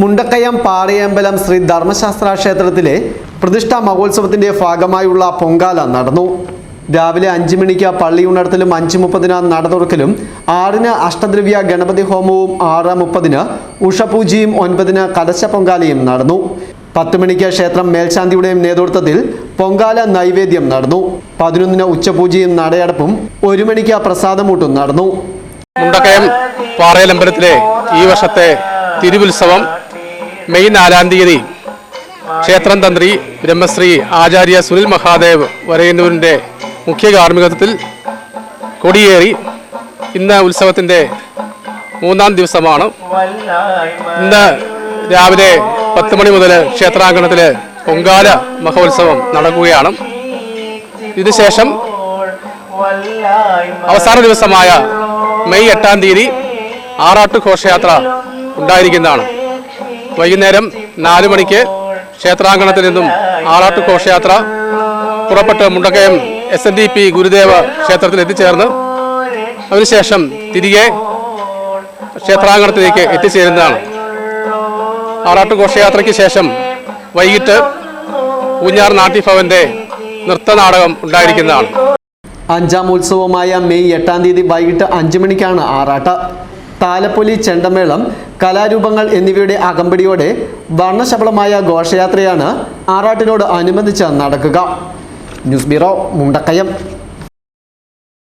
മുണ്ടക്കയം പാറയമ്പലം ശ്രീ ധർമ്മശാസ്ത്ര ക്ഷേത്രത്തിലെ പ്രതിഷ്ഠാ മഹോത്സവത്തിന്റെ ഭാഗമായുള്ള പൊങ്കാല നടന്നു. രാവിലെ അഞ്ച് മണിക്ക് പള്ളി ഉണർത്തലും അഞ്ച് മുപ്പതിന് നട തുറക്കലും ആറിന് അഷ്ടദ്രവ്യ ഗണപതി ഹോമവും ആറ് മുപ്പതിന് ഉഷപൂജയും ഒൻപതിന് കലശ പൊങ്കാലയും നടന്നു. പത്ത് മണിക്ക് ക്ഷേത്രം മേൽശാന്തിയുടെയും നേതൃത്വത്തിൽ പൊങ്കാല നൈവേദ്യം നടന്നു. പതിനൊന്നിന് ഉച്ചപൂജയും നടയടപ്പും ഒരു മണിക്ക് പ്രസാദമൂട്ടും നടന്നു. മുണ്ടക്കയം പാറയലമ്പലത്തിലെ ഈ വർഷത്തെ തിരുവുത്സവം മെയ് നാലാം തീയതി ക്ഷേത്രം തന്ത്രി ബ്രഹ്മശ്രീ ആചാര്യ സുനിൽ മഹാദേവ് വരയന്നൂരിന്റെ മുഖ്യ കാർമ്മികത്വത്തിൽ കൊടിയേറി ഇന്ന് ഉത്സവത്തിന്റെ മൂന്നാം ദിവസമാണ്. ഇന്ന് രാവിലെ പത്ത് മണി മുതൽ ക്ഷേത്രാങ്കണത്തിൽ പൊങ്കാല മഹോത്സവം നടക്കുകയാണ്. ഇതിനുശേഷം അവസാന ദിവസമായ മെയ് എട്ടാം തീയതി ആറാട്ട് ഘോഷയാത്ര ഉണ്ടായിരിക്കുന്നതാണ്. വൈകുന്നേരം നാല് മണിക്ക് ക്ഷേത്രാങ്കണത്തിൽ നിന്നും ആറാട്ട് ഘോഷയാത്ര പുറപ്പെട്ട് Mundakkayam S N D P Gurudeva ക്ഷേത്രത്തിൽ എത്തിച്ചേർന്ന്. അതിനുശേഷം തിരികെ ക്ഷേത്രാങ്കണത്തിലേക്ക് എത്തിച്ചേരുന്നതാണ്. ആറാട്ട് ഘോഷയാത്രയ്ക്ക് ശേഷം വൈകിട്ട് ഊഞ്ഞാർ നാട്യഭവന്റെ നൃത്തനാടകം ഉണ്ടായിരിക്കുന്നതാണ്. അഞ്ചാം ഉത്സവമായ മെയ് എട്ടാം തീയതി വൈകിട്ട് അഞ്ചു മണിക്കാണ് ആറാട്ട്. താലപ്പൊലി ചെണ്ടമേളം കലാരൂപങ്ങൾ എന്നിവയുടെ അകമ്പടിയോടെ വർണശബളമായ ഘോഷയാത്രയാണ് ആറാട്ടിനോട് അനുബന്ധിച്ച് നടക്കുക. News bureau Mundakkayam.